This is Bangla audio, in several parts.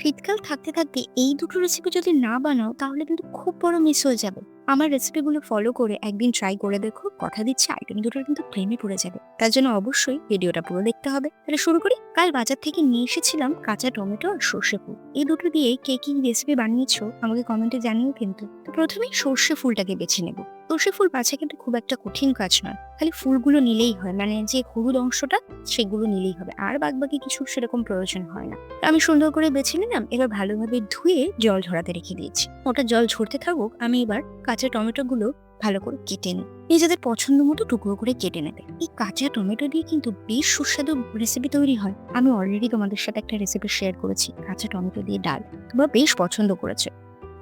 শীতকাল থাকতে থাকতে এই দুটো রেসিপি যদি না বানাও, তাহলে কিন্তু খুব বড় মিস হয়ে যাবে। আমার রেসিপিগুলো ফলো করে একদিন ট্রাই করে দেখো, কথা দিচ্ছে আইটেম দুটো কিন্তু প্রেমে পড়ে যাবে। তার জন্য অবশ্যই ভিডিওটা পুরো দেখতে হবে। তাহলে শুরু করি। কাল বাজার থেকে নিয়ে এসেছিলাম কাঁচা টমেটো আর সর্ষে ফুল। এই দুটো দিয়ে কে কি রেসিপি বানিয়েছো, আমাকে কমেন্টে জানিও কিন্তু। তো প্রথমেই সর্ষে ফুলটাকে বেছে নেব। সর্ষে ফুল বাছা কিন্তু খুব একটা কঠিন কাজ নয়। খালি ফুলগুলো নিলেই হয় মানে যে হলুদ অংশটা সেগুলো নিলেই হবে। আর বাকি কিছু সেরকম প্রয়োজন হয় না। আমি সুন্দর করে বেছে নিলাম, এবার ভালোভাবে ধুয়ে জল ঝরাতে রেখে দিয়েছি। ওটা জল ঝরতে থাকুক, আমি এবার কাঁচা টমেটোগুলো ভালো করে কেটে নিই। নিজেদের পছন্দ মতো টুকরো করে কেটে নেবে। এই কাঁচা টমেটো দিয়ে কিন্তু বেশ সুস্বাদু রেসিপি তৈরি হয়। আমি অলরেডি তোমাদের সাথে একটা রেসিপি শেয়ার করেছি, কাঁচা টমেটো দিয়ে ডাল। তোমরা বেশ পছন্দ করেছে।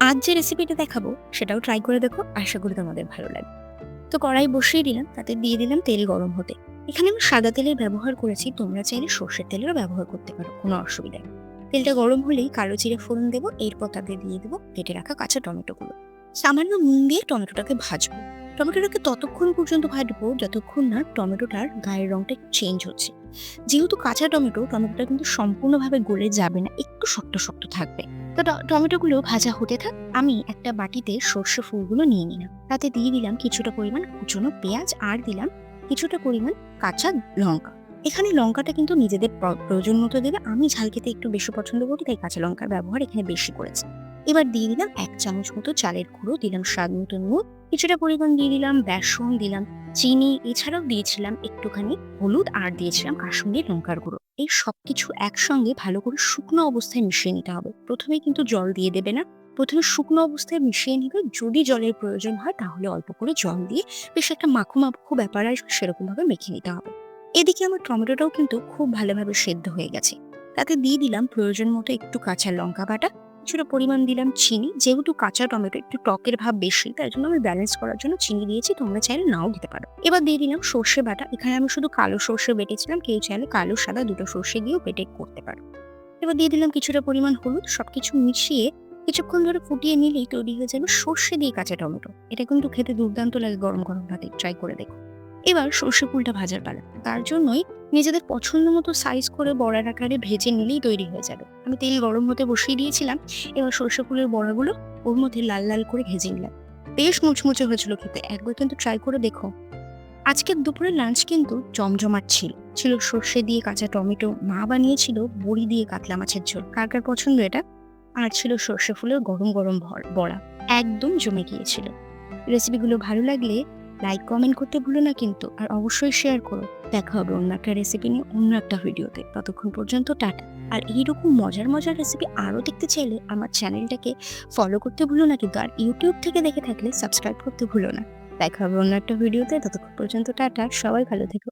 আজ যে রেসিপিটা দেখাবো, সেটাও ট্রাই করে দেখো, আশা করি তোমাদের ভালো লাগবে। তো কড়াই বসিয়ে দিলাম, তাতে দিয়ে দিলাম তেল গরম হতে। এখানে আমি সাদা তেলের ব্যবহার করেছি, তোমরা চাইলে সর্ষের তেলেরও ব্যবহার করতে পারো, কোনো অসুবিধা নেই। তেলটা গরম হলেই কালো জিরে ফোড়ন দেবো, এরপর তাতে দিয়ে দেবো কেটে রাখা কাঁচা টমেটোগুলো। সামান্য নুন দিয়ে টমেটোটাকে ভাজবো। টমেটোটাকে ততক্ষণ পর্যন্ত ভাজবো, যতক্ষণ না টমেটোটার গায়ের রংটা চেঞ্জ হচ্ছে। যেহেতু কাঁচা টমেটো, টমেটোটা কিন্তু সম্পূর্ণভাবে গলে যাবে না, একটু শক্ত শক্ত থাকবে। তো টমেটোগুলো ভাজা হতে থাক, আমি একটা বাটিতে সর্ষে ফুলগুলো নিয়ে নিলাম। তাতে দিয়ে দিলাম কিছুটা পরিমাণ কুচনো পেঁয়াজ আর দিলাম কিছুটা পরিমাণ কাঁচা লঙ্কা। এখানে লঙ্কাটা কিন্তু নিজেদের প্র- প্রয়োজন মতো দেবে। আমি ঝাল খেতে একটু বেশি পছন্দ করি, তাই কাঁচা লঙ্কার ব্যবহার এখানে বেশি করেছি। এবার দিয়ে দিলাম এক চামচ মতো চালের গুঁড়ো, দিলাম স্বাদ মতো নুন, কিছুটা পরিমাণ দিয়ে দিলাম বেসন, দিলাম চিনি, এছাড়াও দিয়েছিলাম একটুখানি হলুদ, আর দিয়েছিলাম কাশ্মীরি লঙ্কার গুঁড়ো। এই সব কিছু একসঙ্গে ভালো করে শুকনো অবস্থায় মিশিয়ে নিতে হবে। প্রথমে কিন্তু জল দিয়ে দেবে না। প্রথমে শুকনো অবস্থায় মিশিয়ে নিবে। যদি জলের প্রয়োজন হয় তাহলে অল্প করে জল দিয়ে বেশ একটা মাখো মাখো ব্যাপার আসবে সেরকমভাবে মেখে নিতে হবে। এদিকে আমার টমেটোটাও কিন্তু খুব ভালোভাবে সেদ্ধ হয়ে গেছে। তাতে দিয়ে দিলাম প্রয়োজন মতো একটু কাঁচা লঙ্কা বাটা। কিছুটা পরিমাণ দিলাম চিনি, যেহেতু কাঁচা টমেটো একটু টকের ভাব বেশি, তাই জন্য আমি ব্যালেন্স করার জন্য চিনি দিয়েছি, তোমরা চাইলে নাও দিতে পারো। এবার দিয়ে দিলাম সর্ষে বাটা, এখানে আমি শুধু কালো সর্ষে বেটেছিলাম, কেউ চাইলে কালো, সাদা দুটো সর্ষে দিয়েও বেটে করতে পারো। এবার দিয়ে দিলাম কিছুটা পরিমাণ হলুদ, সবকিছু মিশিয়ে কিছুক্ষণ ধরে ফুটিয়ে নিলেই তৈরি হয়ে যাবে সর্ষে দিয়ে কাঁচা টমেটো। এটা কিন্তু খেতে দুর্দান্ত লাগে গরম গরম ভাতে ট্রাই করে দেখো। এবার সর্ষে ফুলটা ভাজার পালা, তার জন্যই নিজেদের পছন্দ মতো সাইজ করে বড়ার আকারে ভেজে নিলেই তৈরি হয়ে যাবে। আমি তেল গরম হতে বসিয়ে দিয়েছিলাম, এবার সর্ষে ফুলের বড়াগুলো ওর মধ্যে লাল লাল করে ভেজে নিলাম। বেশ মুচমুচে হয়েছিল খেতে, একবার কিন্তু ট্রাই করে দেখো। আজকের দুপুরের লাঞ্চ কিন্তু জমজমাট ছিল। ছিল সর্ষে দিয়ে কাঁচা টমেটো, মা বানিয়েছিল বড়ি দিয়ে কাতলা মাছের ঝোল। কার কার পছন্দ এটা? আর ছিল সর্ষে ফুলের গরম গরম ভর- বড়া। একদম জমে গিয়েছিল। রেসিপিগুলো ভালো লাগলে লাইক কমেন্ট করতে ভুলো না কিন্তু, আর অবশ্যই শেয়ার করো। দেখা হবে অন্য একটা রেসিপি নিয়ে অন্য একটা ভিডিওতে ততক্ষণ পর্যন্ত টাটা। আর এইরকম মজার মজার রেসিপি আরও দেখতে চাইলে আমার চ্যানেলটাকে ফলো করতে ভুলো না কিন্তু, আর ইউটিউব থেকে দেখে থাকলে সাবস্ক্রাইব করতে ভুলো না। দেখা হবে অন্য একটা ভিডিওতে ততক্ষণ পর্যন্ত টাটা। সবাই ভালো থেকো।